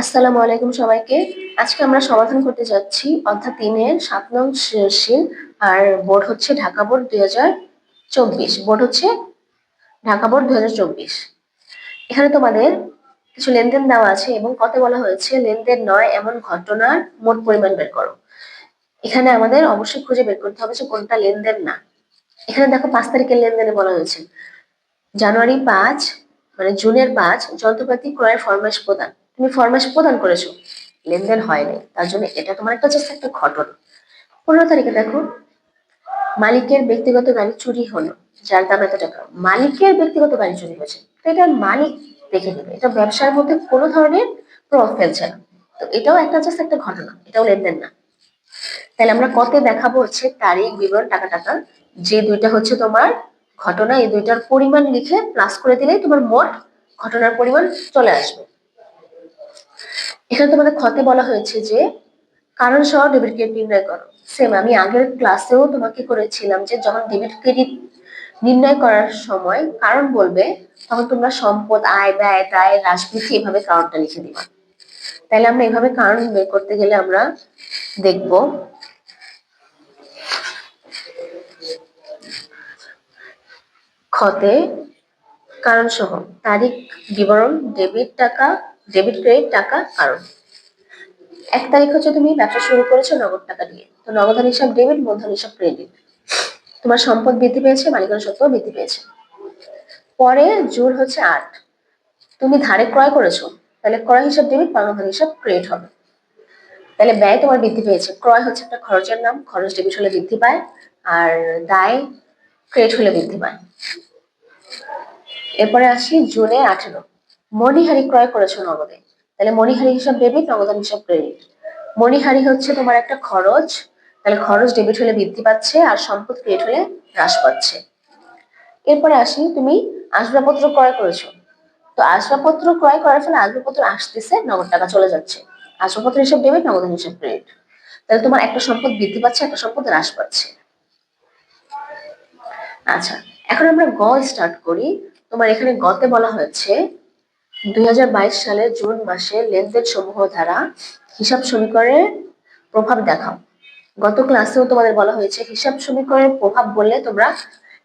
আসসালামু আলাইকুম সবাইকে। আজকে আমরা সমাধান করতে যাচ্ছি অর্থাৎ তিনের সাত নং সৃজনশীল আর বোর্ড হচ্ছে ঢাকা বোর্ড দুই হাজার চব্বিশ। বোর্ড হচ্ছে ঢাকা বোর্ড দুই হাজার চব্বিশ। এখানে তোমাদের কিছু লেনদেন দেওয়া আছে এবং কত বলা হয়েছে, লেনদেন নয়, এমন ঘটনার মোট পরিমাণ বের করো। এখানে আমাদের অবশ্যই খুঁজে বের করতে হবে যে কোনটা লেনদেন না। এখানে দেখো পাঁচ তারিখের লেনদেনে বলা হয়েছে। জানুয়ারি পাঁচ মানে জুনের পাঁচ, যন্ত্রপাতি ক্রয়ের ফরমাস প্রদান। তুমি ফরমাস প্রদান করেছ। লেনদেন হয়নি। তার জন্য এটা তোমার একটা জাস্ট একটা ঘটনা। পনেরো তারিখে দেখো, মালিকের ব্যক্তিগত গাড়ি চুরি হলো, যার দাম এত টাকা। মালিকের ব্যক্তিগত গাড়ি চুরি হয়েছে। তো এটা মালিক দেখে নেবে। এটা ব্যবসার মধ্যে কোনো ধরনের প্রভাব ফেলছে না। তো এটাও একটা জাস্ট একটা ঘটনা। এটাও লেনদেন না। তাহলে আমরা কতে দেখাবো হচ্ছে তারিখ, বিবরণ, টাকা টাকা। যে দুইটা হচ্ছে তোমার ঘটনা, এই দুইটার পরিমাণ লিখে প্লাস করে দিলেই তোমার মোট ঘটনার পরিমাণ চলে আসবে। এখানে তোমাদের ক্ষতে বলা হয়েছে যে, কারণ সহ ডেবিট ক্রেডিট নির্ণয় করো। সেম আমি আগের ক্লাসেও তোমাকে করেছিলাম যে, যখন ডেবিট ক্রেডিট নির্ণয় করার সময় কারণ বলবে, তখন তোমরা সম্পদ, আয়, ব্যয়, দায় হ্রাস এভাবে কারণটা লিখে দিবা। তাহলে আমরা এভাবে কারণ বের করতে গেলে আমরা দেখব, ক্ষতে কারণ সহ তারিখ, বিবরণ, ডেবিট টাকা ডেবিট ক্রেডিট টাকা কারণ। এক তারিখ হচ্ছে তুমি ব্যবসা শুরু করেছ নগদ টাকা দিয়ে। তো নগদান হিসাব ডেবিট, মূলধন হিসাব ক্রেডিট। তোমার সম্পদ বৃদ্ধি পেয়েছে, মালিকানা সত্ত্বেও বৃদ্ধি পেয়েছে। পরে জুন হচ্ছে আট। তুমি ধারে ক্রয় করেছ, তাহলে ক্রয় হিসাব ডেবিট পাওনাধার হিসাব ক্রেডিট হবে। তাহলে ব্যয় তোমার বৃদ্ধি পেয়েছে। ক্রয় হচ্ছে একটা খরচের নাম, খরচ ডেবিট হলে বৃদ্ধি পায় আর দায় ক্রেডিট হলে বৃদ্ধি পায়। এরপরে আসি জুনে আঠেরো। মণিহারি ক্রয় করেছ নগদে। তাহলে মণিহারি হিসাব ডেবিট নগদান হিসাব ক্রেডিট মণিহারি হচ্ছে তোমার একটা খরচ, তাহলে খরচ ডেবিট হলে বৃদ্ধি পাচ্ছে আর সম্পদ ক্রেডিট হলে হ্রাস পাচ্ছে। এরপরে আসি, তুমি আসবাবপত্র ক্রয় করেছ। তো আসবাবপত্র ক্রয় করার ফলে আসবাবপত্র আসতেছে, নগদ টাকা চলে যাচ্ছে। আসবাবপত্র হিসাব ডেবিট নগদান হিসাব ক্রেডিট তাহলে তোমার একটা সম্পদ বৃদ্ধি পাচ্ছে, একটা সম্পদ হ্রাস পাচ্ছে। আচ্ছা এখন আমরা গ স্টার্ট করি। তোমার এখানে গতে বলা হয়েছে দুই সালের জুন মাসে লেনদেন সমূহ দ্বারা হিসাব সমীকরণের প্রভাব দেখাও। গত ক্লাসেও তোমাদের বলা হয়েছে, হিসাব সমীকরণের প্রভাব বললে তোমরা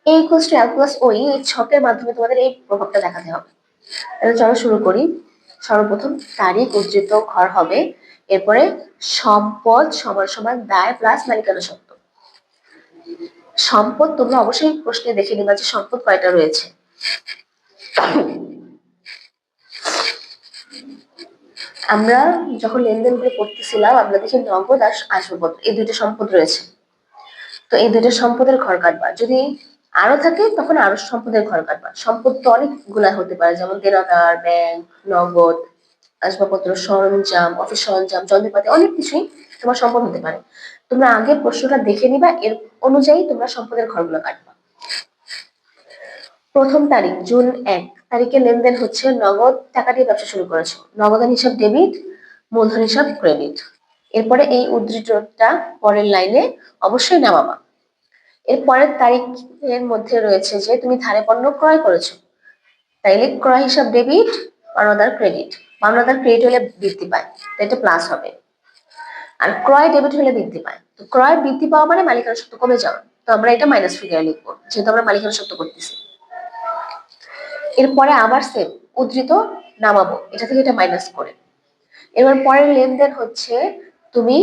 A equals to L plus ওই এই ছকের মাধ্যমে তোমাদের এই প্রভাবটা দেখাতে হবে। তাহলে চলো শুরু করি। সর্বপ্রথম তারিখ, উদ্ধৃত, ঘর হবে, এরপরে সম্পদ সমান সমান দায় প্লাস মালিকানা সত্ত্ব। সম্পদ তোমরা অবশ্যই প্রশ্নে দেখে নিবা যে সম্পদ কয়টা রয়েছে। আমরা যখন লেনদেন করে আমরা দেখি নগদ আর আসবাবপত্র এই দুইটা সম্পদ রয়েছে। তো এই দুইটা সম্পদের ঘর কাটবা যদি আরও থাকে, তখন আরও সম্পদের ঘর কাটবা সম্পদ তো অনেকগুলা হতে পারে, যেমন দেনাদার, ব্যাংক, নগদ, আসবাবপত্র, সরঞ্জাম, অফিস সরঞ্জাম, যন্ত্রপাতি, অনেক কিছুই তোমার সম্পদ হতে পারে। তোমরা আগে প্রশ্নটা দেখে নিবা, এর অনুযায়ী তোমরা সম্পদের ঘরগুলো কাটবা। প্রথম তারিখ, জুন এক। তারিখে লেনদেন হচ্ছে নগদ টাকা দিয়ে ব্যবসা শুরু করেছ। নগদান হিসাব ডেবিট, মূলধন হিসাব ক্রেডিট। এরপরে এই উদ্ধৃতটা পরের লাইনে অবশ্যই নামাবা। এর পরের তারিখের মধ্যে রয়েছে যে তুমি ধারে পণ্য ক্রয় করেছ। তাইলে ক্রয় হিসাব ডেবিট পাওনাদার ক্রেডিট। পাওনাদার ক্রেডিট হলে বৃদ্ধি পায় তো এটা প্লাস হবে। আর ক্রয় ডেবিট হলে বৃদ্ধি পায়। তো ক্রয় বৃদ্ধি পাওয়া মানে মালিকানা সত্ত্ব কমে যাওয়া। তো আমরা এটা মাইনাস ফিগারে লিখব, যেহেতু আমরা মালিকানা সত্ত্ব করতেছি। এরপরে আবার সেম উদ্ধৃত নামাবো। এটা থেকে এটা মাইনাস করে। এবার পরের লেনদেন হচ্ছে তুমি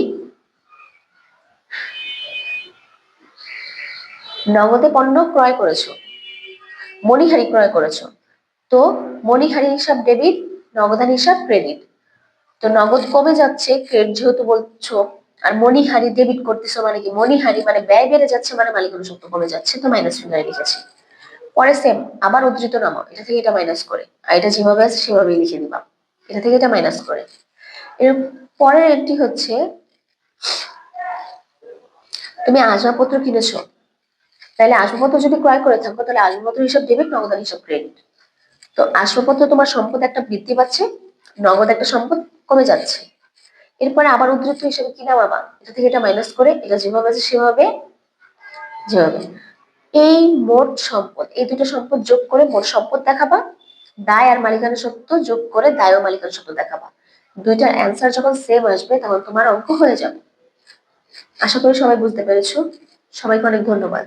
নগদে পণ্য ক্রয় করেছ, মণিহারি ক্রয় করেছ। তো মণিহারি হিসাব ডেবিট নগদান হিসাব ক্রেডিট তো নগদ কমে যাচ্ছে ক্রেডিট যেহেতু বলছো, আর মণিহারি ডেবিট করতেছো মানে কি? মণিহারি মানে ব্যয় বেড়ে যাচ্ছে মানে মালিকানা সত্য কমে যাচ্ছে, তো মাইনাস ফিগারে লিখেছি পরে সেম আবার উদ্ধৃত নামাও এটা থেকে এটা মাইনাস করে। আর এটা যেভাবে আছে সেভাবেই লিখে দিবা এটা থেকে এটা মাইনাস করে। এর পরের একটি হচ্ছে, তুমি আসবাবপত্র কিনেছো। তাহলে আসবাবপত্র যদি ক্রয় করে থাকো, তাহলে আসবাবপত্র হিসাব ডেবিট নগদান হিসাব ক্রেডিট তো আসবাবপত্র তোমার সম্পদ একটা বৃদ্ধি পাচ্ছে, নগদ একটা সম্পদ কমে যাচ্ছে। এরপরে আবার উদ্ধৃত হিসেবে কি নামাবা এটা থেকে এটা মাইনাস করে, এটা যেভাবে আছে, সেভাবে, যেভাবে। এই মোট সম্পদ, এই দুটো সম্পদ যোগ করে মোট সম্পদ দেখাবা, দায় আর মালিকানা সত্য যোগ করে দায় ও মালিকানা সত্য দেখাবা। দুইটার অ্যান্সার যখন সেম আসবে, তখন তোমার অঙ্ক হয়ে যাবে। আশা করি সবাই বুঝতে পেরেছ। সবাইকে অনেক ধন্যবাদ।